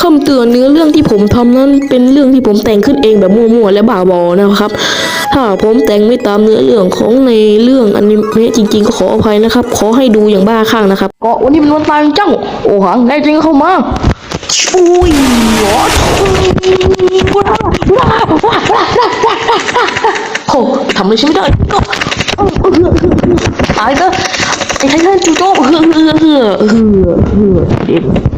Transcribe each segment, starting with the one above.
คำเตือนเนื้อเรื่องที่ผมทำนั้นเป็นเรื่องที่ผมแต่งขึ้นเองแบบมั่วๆและบ้าบอนะครับ ถ้าผมแต่งไม่ตามเนื้อเรื่องของในเรื่องอนิเมะจริงๆก็ขออภัยนะครับ ขอให้ดูอย่างบ้าคลั่งนะครับก็วันนี้เป็นวันตายของเจ้า โอ้หังแน่จริงเข้ามาอุ้ยหรอว้าวว้าวว้าวว้าวว้าวว้าวโอ้ทำอะไรฉันไม่ได้ก็ตายซะไอ้ไททันจูโต้เฮือเฮือเฮือเฮือเฮือเด็กเ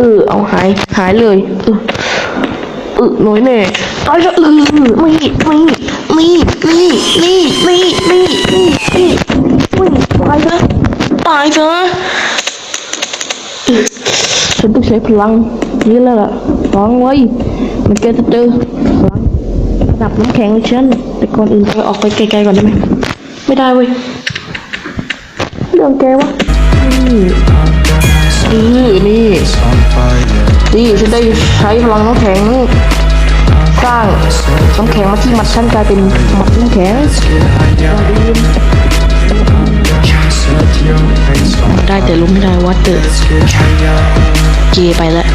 ออเอาหายหายเลยเออเออน้อยแน่ตายจะเออไม่ไม่ไม่ไม่ไม่ไม่ไม่ไม่ไม่ไม่ตายซะตายซะเออฉันต้องใช้พลังนี่แล้วล่ะฟังไว้มันแกจะเจอพลังระดับน้ำแข็งของฉันแต่ก่อนอื่นไปออกไปไกลๆก่อนได้ไหมไม่ได้เว้ยเรื่องแกวะนี่นี่ นี่ฉันได้ใช้พลังน้ำแข็ง สร้างน้ำแข็งมาที่มัดฉันกลายเป็นมัดน้ำแข็งได้แต่ล้มไม่ได้วัดเตอร์เกไปแล้ว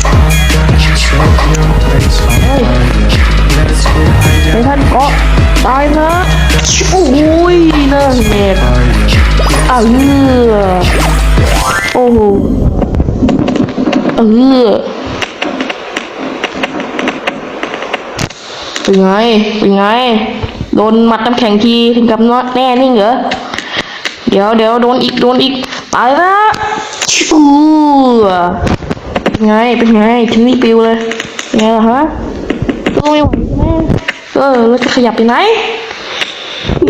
ไอ้ท่านกาะตายนะโอ้ยน่าเน็ต fire. อะเเป็นไง โดนมัดน้ำแข็งทีถึงกับน็อตแน่นิ่งเหรอ เดี๋ยวเดี๋ยวโดนอีกโดนอีกตายละชูเป็นไง เป็นไงทิ้งนี่ปิวเลยเป็นไงล่ะฮะตัวไม่ไหวใช่ไหมเออแล้วจะขยับไปไหน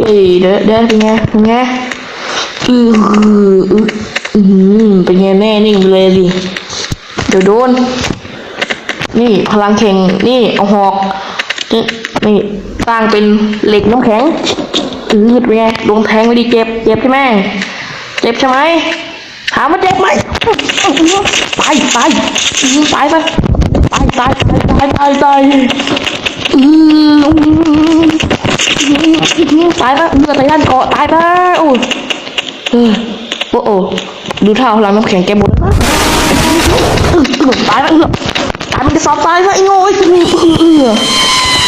เฮ้ยเดี๋ยวเดี๋ยวเป็นไงเป็นไงอืออืออือเป็นไงแน่นิ่งไปเลยดิเดี๋ยวโดน นี่พลังแข่งนี่เอาหอก นี่สร้างเป็นเหล็กน้ำแข็งอืดเป็นไงโดนแทงไปดิเจ็บเจ็บใช่ไหมเจ็บใช่ไหมถามว่าเจ็บไหมตายตายอืมตายไปตายตายตายตายตายตายอืมตายไปเลือดไหลด้านเกาะตายไปโอ้เออโอ้โอ้ดูท่าพลังน้ำแข็งแกหมดแล้วนะตายแล้วเออตายมันจะสอบตายซะไอ้โง่ไอ้เออ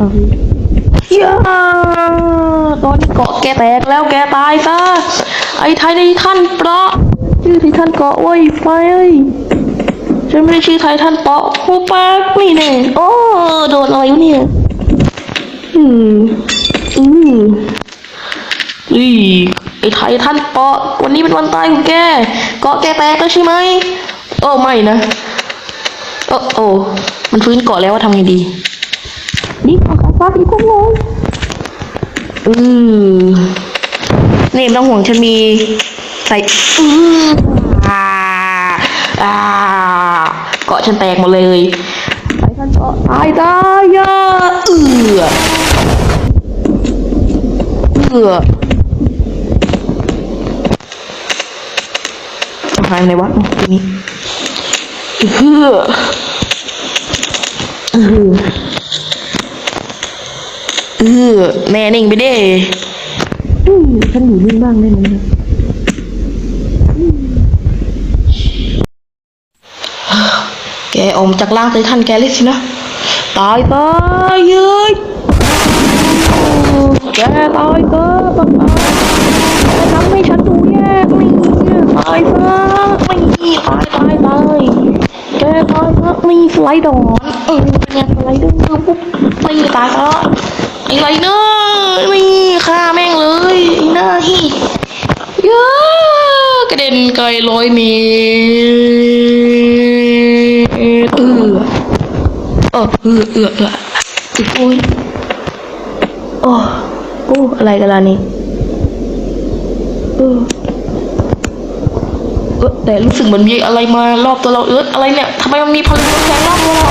ย่าตอนนี้เกาะแกแตกแล้วแกตายซะ ไอ้ไทยในท่านเปราะชื่อที่ท่านเกาะโอ้ยไฟฉันไม่ได้ชื่อไทยท่านเปราะหูปากนี่แน่โอ้โดนอะไรวะเนี่ย อืม อืมอีไอ้ไทยท่านเปราะ วันนี้เป็นวันตายของแก เกาะแกแตกแล้วใช่ไหม โอ้ไม่นะ โอ้โอ้มันฟื้นเกาะแล้วว่าทำไงดี นี่เอาสายฟ้าอีกพวกเลยอืมนี่ไม่ต้องห่วงฉันมีใส่อืมอ่าอ่าเกาะฉันแตกหมดเลยไปท่านเกาะตายตายอะเอือเอือเอาหายไปไหนวะอ๋อตรงนี้เอือ เออแน่นิ่งไปเด้อืมฉันอยู่นิ่งบ้างได้ไหมนะแกออกจากร่างไททันแกเลยสินะ ตายตายเย้ยแกตายก็ตายทำให้ฉันดูแย่ไม่ตายซะไม่ตายตายตายแกตายซะไม่สไลด์ดอนเออเป็นไงสไลด์เดอร์ปุ๊บไม่ตายซะ ไอ้ไรเนอร์ไม่ฆ่าแม่งเลยหน้าที่เยอะกระเด็นไกลร้อยเมตรเออเออเออเออเออติดปุ้ยโอ้โอ้อะไรกันล่ะนี่เออเออแต่รู้สึกเหมือนมีอะไรมารอบตัวเราเอออะไรเนี่ยทำไมมันมีพลังแข็งรอบตัวเรา